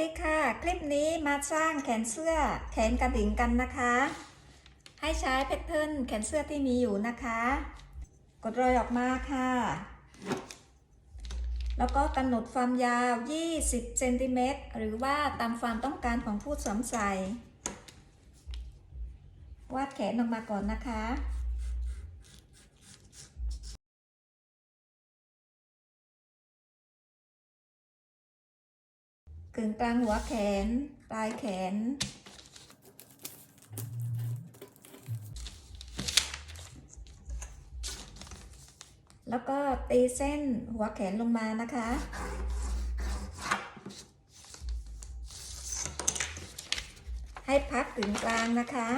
ดีค่ะ คลิปนี้มาสร้างแขนเสื้อแขนกระดิ่งกันนะคะ ให้ใช้แพทเทิร์นแขนเสื้อที่มีอยู่นะคะ กดรอยออกมาค่ะ แล้วก็กำหนดความยาว 20เซนติเมตรหรือว่าตามความต้องการของผู้สวมใส่ วาดแขนออกมาก่อนนะคะ กึ่งกลางหัวแขน ปลายแขน แล้วก็ตีเส้นหัวแขนลงมานะคะ ให้พักกึ่งกลางนะคะ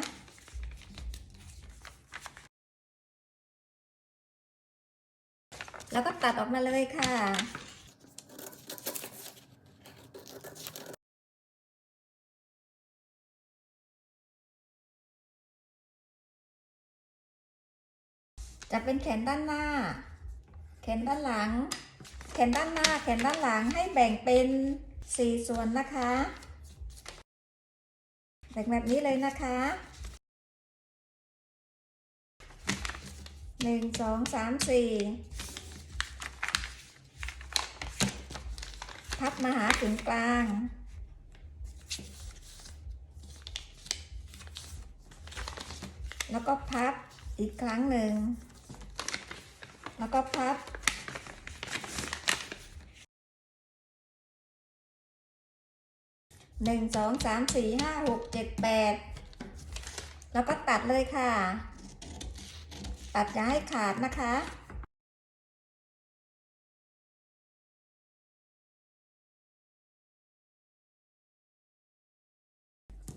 แล้วก็ตัดออกมาเลยค่ะ จะเป็นแขนด้านหน้า แขนด้านหลัง แขนด้านหน้า แขนด้านหลังให้แบ่งเป็นสี่ส่วนนะคะ แบ่งแบบนี้เลยนะคะหนึ่งสองสามสี่พับมาหาถึงกลาง แล้วก็พับอีกครั้งหนึ่ง แล้วก็พับหนึ่งสองสามสี่ห้าหกเจ็ดแปดแล้วก็ตัดเลยค่ะ ตัดอย่าให้ขาดนะคะ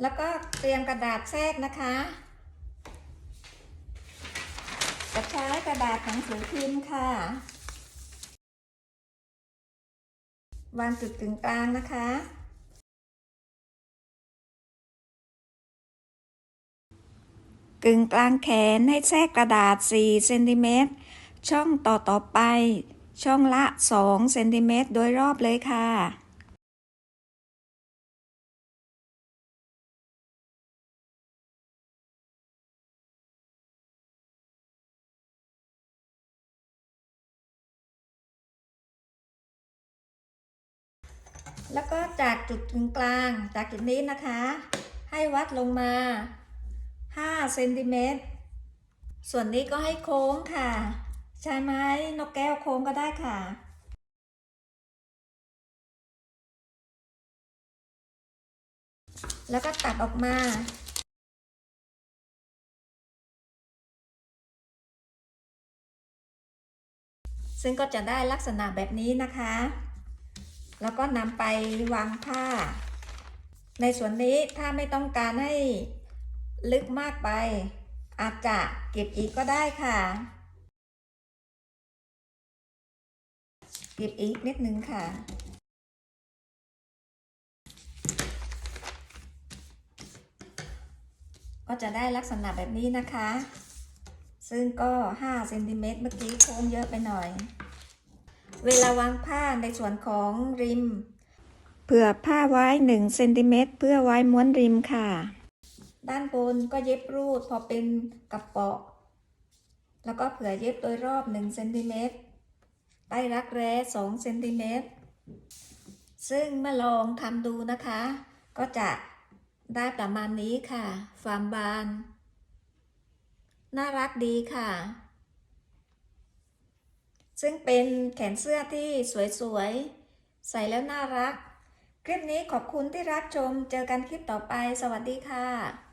แล้วก็เตรียมกระดาษแทรกนะคะ จะใช้กระดาษหนังสือพิมพ์ค่ะ วางจุดกึ่งกลางนะคะ กึ่งกลางแขนให้แทรกกระดาษ 4 เซนติเมตร ช่องต่อต่อไป ช่องละ 2 เซนติเมตรโดยรอบเลยค่ะ แล้วก็จากจุดถึงกลางจากจุดนี้นะคะ ให้วัดลงมา5เซนติเมตรส่วนนี้ก็ให้โค้งค่ะ ใช้ไม้นกแก้วโค้งก็ได้ค่ะแล้วก็ตัดออกมา ซึ่งก็จะได้ลักษณะแบบนี้นะคะ แล้วก็นำไปวางผ้า ในส่วนนี้ถ้าไม่ต้องการให้ลึกมากไป อาจจะเก็บอีกก็ได้ค่ะ เก็บอีกนิดนึงค่ะ ก็จะได้ลักษณะแบบนี้นะคะ ซึ่งก็5เซนติเมตรเมื่อกี้โค้งเยอะไปหน่อย เวลาวางผ้าในส่วนของริม เผื่อผ้าไว้1เซนติเมตรเพื่อไว้ม้วนริมค่ะ ด้านบนก็เย็บรูดพอเป็นกระเปาะ แล้วก็เผื่อเย็บโดยรอบ1เซนติเมตรใต้รักแร้2เซนติเมตรซึ่งเมื่อลองทำดูนะคะ ก็จะได้ประมาณนี้ค่ะฟาร์มบาน น่ารักดีค่ะ ซึ่งเป็นแขนเสื้อที่สวยๆ ใส่แล้วน่ารัก คลิปนี้ขอบคุณที่รับชม เจอกันคลิปต่อไป สวัสดีค่ะ